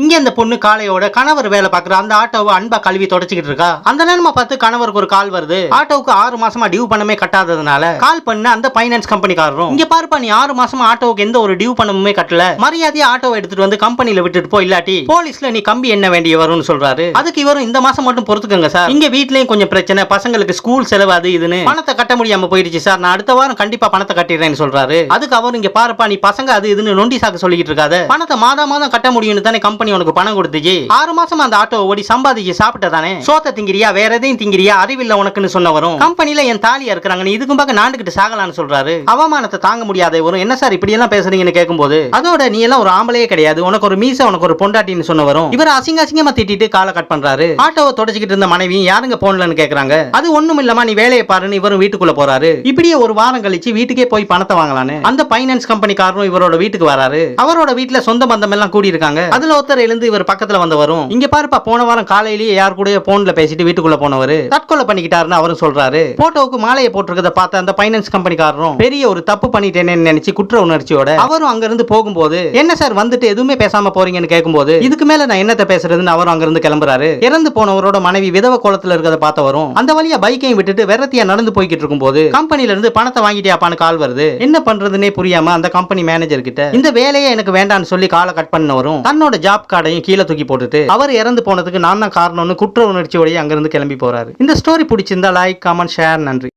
இங்க இந்த பொண்ணு காலையோட கணவர் வேலை பாக்குற அந்த ஆட்டோவை அன்பா கழுவி தொடச்சிக்கிட்டு இருக்கா? அந்த நேரமா பார்த்து கணவருக்கு ஒரு கால் வருது. ஆட்டோவுக்கு ஆறு மாசமா டியூ பண்ணமே கட்டாததுனால கால் பண்ண அந்த பைனான்ஸ் கம்பெனிக்காரரும் இங்க பாருப்பா நீ ஆறு மாசமா ஆட்டோவுக்கு எந்த ஒரு டியூ பண்ணமுமே கட்டல. மரியாதையா ஆட்டோவை எடுத்துட்டு வந்து கம்பெனில விட்டுட்டு போ இல்லாட்டி போலீஸ்ல நீ கம்பி என்ன வேண்டிய வரும்னு சொல்றாரு. அதுக்கு இவரும் இந்த மாசம் மட்டும் பொறுத்துக்கங்க சார். இங்க வீட்லயும் கொஞ்சம் பிரச்சனை. பசங்களுக்கு ஸ்கூல் செலவு அது இதுன்னு. பணத்தை கட்ட முடியாம போயிடுச்சு சார். நான் அடுத்த வாரம் கண்டிப்பா பணத்தை கட்டிடுறேன்னு சொல்றாரு. அதுக்கு அவர் இங்க பாருப்பா நீ பசங்க அது இதுன்னு நொண்டி சாக்கு சொல்லிக்கிட்டு இருக்காது. பணத்தை மாதம் மாதம் கட்ட முடியும்னு தானே கம்பெனி உனக்கு பணம் கொடுத்துச்சு. ஆறு மாசமா அந்த ஆட்டோ ஓடி சம்பாதிச்சு சாப்பிட்ட தானே சோத்த திங்கிறியா வேற எதையும் திங்கிறியா? அறிவில்ல உனக்குன்னு சொன்ன வரும். கம்பெனில என் தாலியா இருக்கிறாங்க நீ இதுக்கும் பார்க்க நாண்டுகிட்டு சாகலான்னு சொல்றாரு. அவமானத்தை தாங்க முடியாத வரும் என்ன சார் இப்படி எல்லாம் பேசுறீங்கன்னு கேட்கும்போது அதோட நீ எல்லாம் ஒரு ஆம்பளையே கிடையாது. உனக்கு ஒரு மீச உனக்கு ஒரு பொண்டாட்டின்னு சொன்ன வரும். இவர் அசிங்க அசிங்கமா திட்டிட்டு காலை கட் பண்றாரு. ஆட்டோவை தொடச்சிக்கிட்டு இருந்த மனைவி யாருங்க போன்லன்னு கேக்குறாங்க? அது ஒண்ணும் இல்லமா நீ வேலையை பாருன்னு இவரும் வீட்டுக்குள்ள போறாரு. இப்படியே ஒரு வாரம் கழிச்சு வீட்டுக்கே போய் பணத்தை வாங்கலான்னு. அந்த பைனான்ஸ் கம்பெனிக்காரரும் இவரோட வீட்டுக்கு வராரு. அவரோட வீட்டுல சொந்த பந்தம் எல்லாம் கூடி இருக்காங்க அதுல ஒருத்தர் எழுந்து இவர் பக்கத்துல வந்தவரும் இங்க பாருப்பா போன வாரம் காலையிலேயே யார் கூட போன்ல பேசிட்டு வீட்டுக்குள்ள போனவர். தற்கொலை பண்ணிக்கிட்டாருன்னு அவரும் சொல்றாரு. போட்டோவுக்கு மாலையை போட்டிருக்கத பார்த்த அந்த பைனான்ஸ் கம்பெனிக்காரரும் பெரிய ஒரு தப்பு பண்ணிட்டேன்னு நினைச்சு குற்ற உணர்ச்சியோட அவரும் அங்க இருந்து போகும்போது என்ன சார் வந்துட்டு எதுவுமே பேசாம போறீங்கன்னு கேட்கும்போது இதுக்கு மேல நான் என்னத்த பேசுறதுன்னு அவரும் அங்க இருந்து கிளம்புறாரு. இறந்து போனவரோட மனைவி விதவ கோலத்துல இருக்கிறத பார்த்தவரும் அந்த வழியா பைக்கையும் விட்டுட்டு வெறத்தியா நடந்து போய்கிட்டு இருக்கும்போது கம்பெனில இருந்து பணத்தை வாங்கிட்டியாப்பான்னு கால் வருது. என்ன பண்றதுன்னே புரியாம அந்த கம்பெனி மேனேஜர் கிட்ட இந்த வேலையை எனக்கு வேண்டாம்னு சொல்லி காலை கட் பண்ணவரும் தன்னோட ஜாப் ஜாப் கார்டையும் கீழே தூக்கி போட்டுட்டு அவர் இறந்து போனதுக்கு நான் தான் காரணம்னு குற்ற உணர்ச்சியோடய அங்கிருந்து கிளம்பி போறாரு. இந்த ஸ்டோரி பிடிச்சிருந்தா லைக் கமெண்ட் ஷேர் நன்றி.